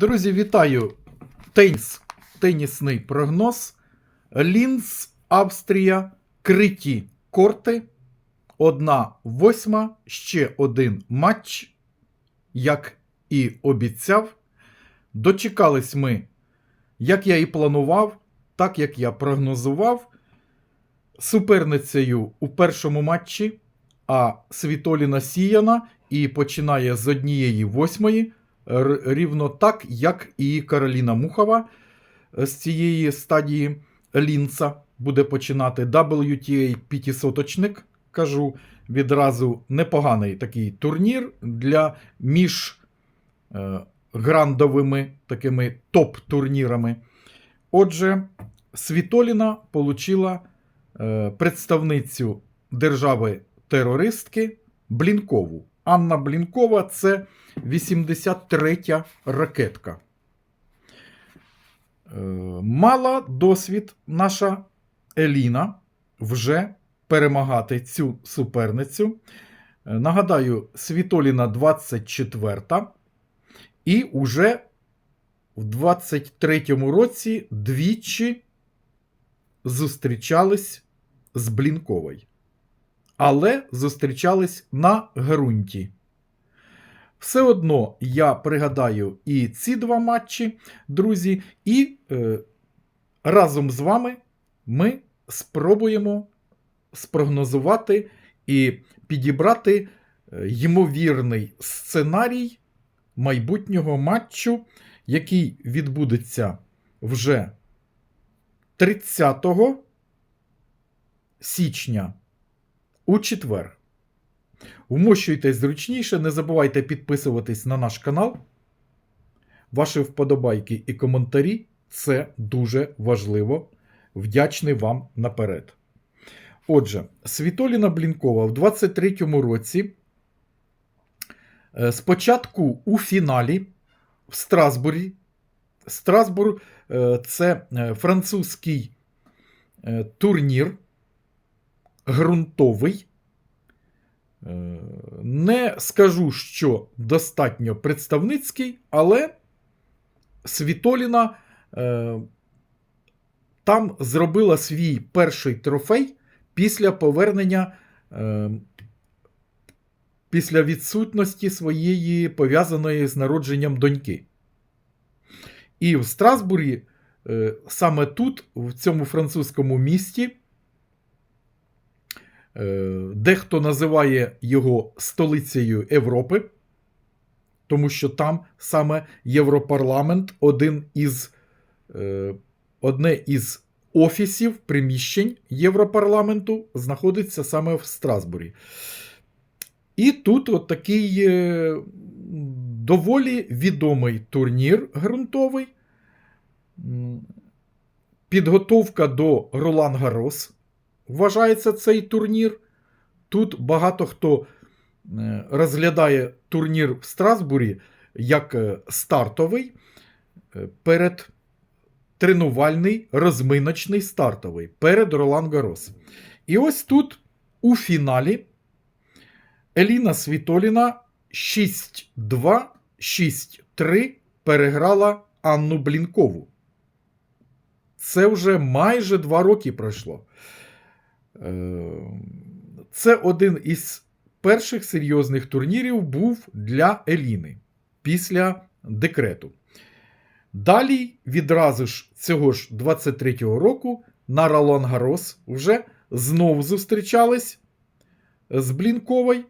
Друзі, вітаю! Теніс, тенісний прогноз. Лінз, Австрія, криті корти. Одна восьма, ще один матч, як і обіцяв. Дочекались ми, як я і планував, так як я прогнозував. Суперницею у першому матчі, а Світоліна сіяна і починає з однієї восьмої, рівно так, як і Кароліна Мухова з цієї стадії Лінца буде починати. WTA 500-очник, кажу відразу, непоганий такий турнір для між е, грандовими такими топ-турнірами. Отже, Світоліна получила е, представницю держави-терористки Блінкову. Анна Блінкова це 83-я ракетка. Е, Мала досвід наша Еліна вже перемагати цю суперницю. Е, Нагадаю, Світоліна 24 і уже в 23-му році двічі зустрічались з Блінковою. Але зустрічались на ґрунті. Все одно я пригадаю і ці два матчі, друзі, і е, разом з вами ми спробуємо спрогнозувати і підібрати е, ймовірний сценарій майбутнього матчу, який відбудеться вже 30 січня у четвер. Вмощуйтесь зручніше, не забувайте підписуватись на наш канал. Ваші вподобайки і коментарі це дуже важливо. Вдячний вам наперед. Отже, Світоліна Блінкова в 23-му році е, спочатку у фіналі в Страсбурі. Страсбур е, це е, французький турнір ґрунтовий. Е, Не скажу, що достатньо представницький, але Світоліна е, там зробила свій перший трофей після повернення, е, після відсутності своєї пов'язаної з народженням доньки. І в Страсбурі, саме тут, в цьому французькому місті, Дехто називає його столицею Європи, тому що там саме Європарламент один із, е, одне із офісів приміщень Європарламенту знаходиться саме в Страсбурі. І тут от такий е, доволі відомий турнір ґрунтовий. Підготовка до Ролан Гарос вважається цей турнір. Тут багато хто е, розглядає турнір в Страсбурі як е, стартовий е, перед тренувальний, розминочний стартовий перед Ролан Гарос. І ось тут у фіналі Еліна Світоліна 6-2, 6-3 переграла Анну Блінкову. Це вже майже два роки пройшло. Е, Це один із перших серйозних турнірів був для Еліни після декрету. Далі, відразу ж цього ж 23-го року, на Ролан Гарос вже знов зустрічались з Блінковою.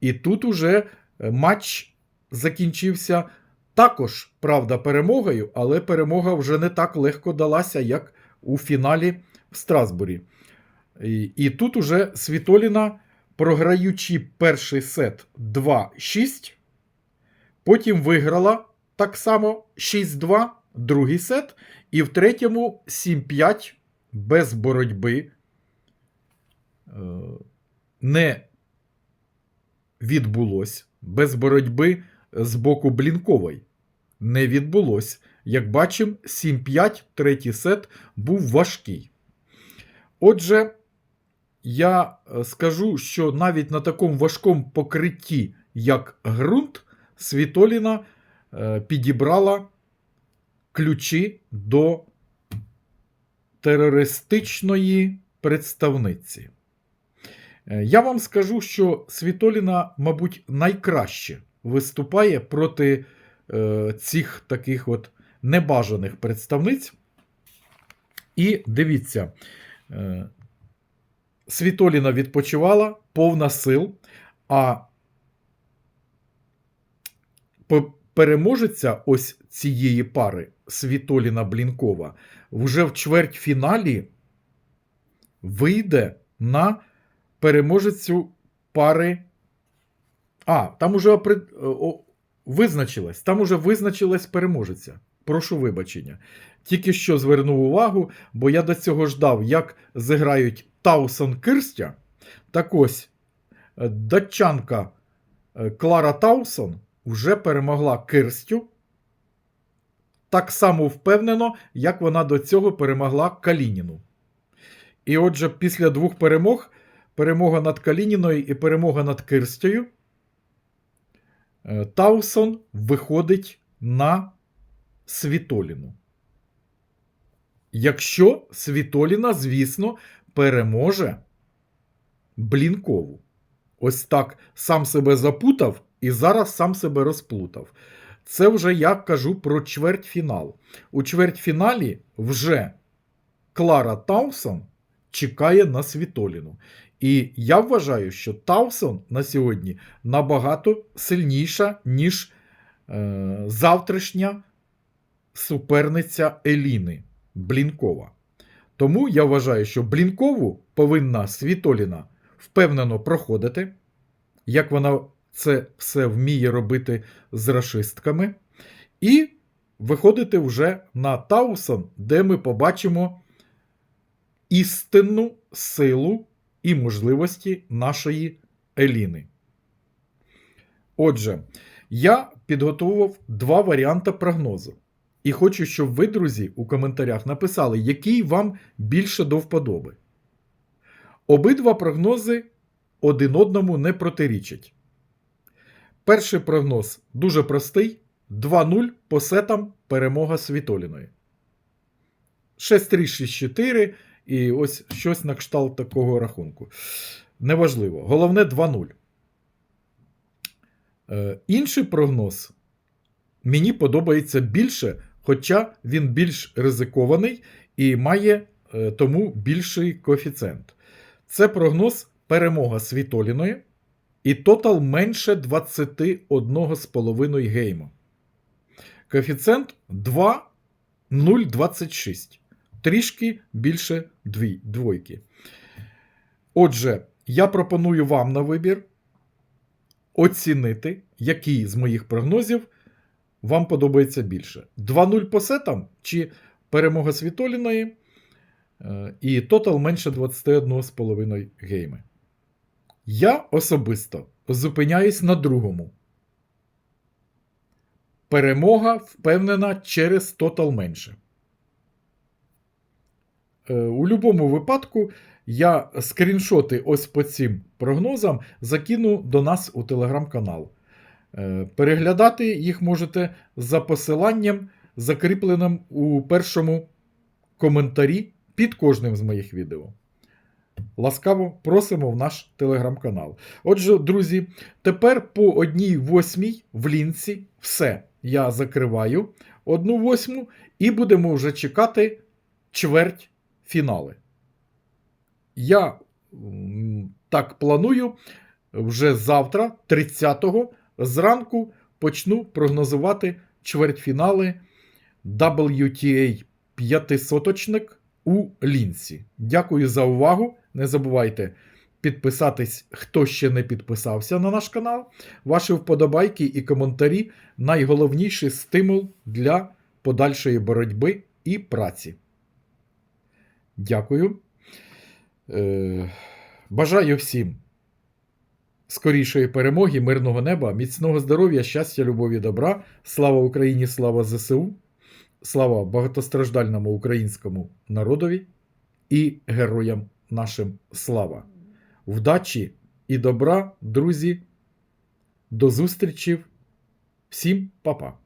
І тут уже матч закінчився також, правда, перемогою, але перемога вже не так легко далася, як у фіналі в Страсбурі. І, тут уже Світоліна, програючи перший сет 2-6, потім виграла так само 6-2 другий сет, і в третьому 7-5 без боротьби е, не відбулось. Без боротьби з боку Блінкової не відбулось. Як бачимо, 7-5 третій сет був важкий. Отже, я е, скажу, що навіть на такому важкому покритті, як ґрунт, Світоліна е, підібрала ключі до терористичної представниці. Е, Я вам скажу, що Світоліна, мабуть, найкраще виступає проти цих таких от небажаних представниць. І дивіться, Світоліна відпочивала повна сил, а переможеця ось цієї пари Світоліна Блінкова вже в чвертьфіналі вийде на переможецю пари. А, там уже визначилась. Там уже визначилась переможеця. Прошу вибачення. Тільки що звернув увагу, бо я до цього ждав, як зіграють Таусон Кирстя. Так ось, е, датчанка е, Клара Таусон вже перемогла Кирстю. Так само впевнено, як вона до цього перемогла Калініну. І отже, після двох перемог, перемога над Калініною і перемога над Кирстю, е, Таусон виходить на Світоліну. Якщо Світоліна, звісно, переможе Блінкову. Ось так сам себе запутав і зараз сам себе розплутав. Це вже я кажу про чвертьфінал. У чвертьфіналі вже Клара Таусон чекає на Світоліну. І я вважаю, що Таусон на сьогодні набагато сильніша, ніж е, завтрашня суперниця Еліни Блінкова. Тому я вважаю, що Блінкову повинна Світоліна впевнено проходити, як вона це все вміє робити з расистками, і виходити вже на Таусон, де ми побачимо істинну силу і можливості нашої Еліни. Отже, я підготував два варіанти прогнозу. І хочу, щоб ви, друзі, у коментарях написали, який вам більше до вподоби. Обидва прогнози один одному не протирічать. Перший прогноз дуже простий: 2-0 по сетам перемога Світоліної. 6-3-6-4 і ось щось на кшталт такого рахунку. Неважливо. Головне 2-0. Е, інший прогноз мені подобається більше, хоча він більш ризикований і має е, тому більший коефіцієнт. Це прогноз перемога Світоліної і тотал менше 21,5 гейму. Коефіцієнт 2,026. Трішки більше двойки. Отже, я пропоную вам на вибір оцінити, який з моїх прогнозів вам подобається більше. 2-0 по сетам чи перемога Світоліної е, і тотал менше 21,5 гейми. Я особисто зупиняюсь на другому. Перемога впевнена через тотал менше. Е, У будь-якому випадку я скріншоти ось по цим прогнозам закину до нас у телеграм-канал. Е, Переглядати їх можете за посиланням, закріпленим у першому коментарі під кожним з моїх відео. Ласкаво просимо в наш телеграм-канал. Отже, друзі, тепер по одній восьмій в лінці все. Я закриваю одну восьму і будемо вже чекати чверть фінали. Я так планую вже завтра, 30-го, зранку почну прогнозувати чвертьфінали WTA п'ятисоточник у лінці. Дякую за увагу. Не забувайте підписатись, хто ще не підписався на наш канал. Ваші вподобайки і коментарі найголовніший стимул для подальшої боротьби і праці. Дякую. Е, Бажаю всім скорішої перемоги, мирного неба, міцного здоров'я, щастя, любові, добра. Слава Україні, слава ЗСУ, слава багатостраждальному українському народові і героям нашим слава. Вдачі і добра, друзі. До зустрічі. Всім па-па.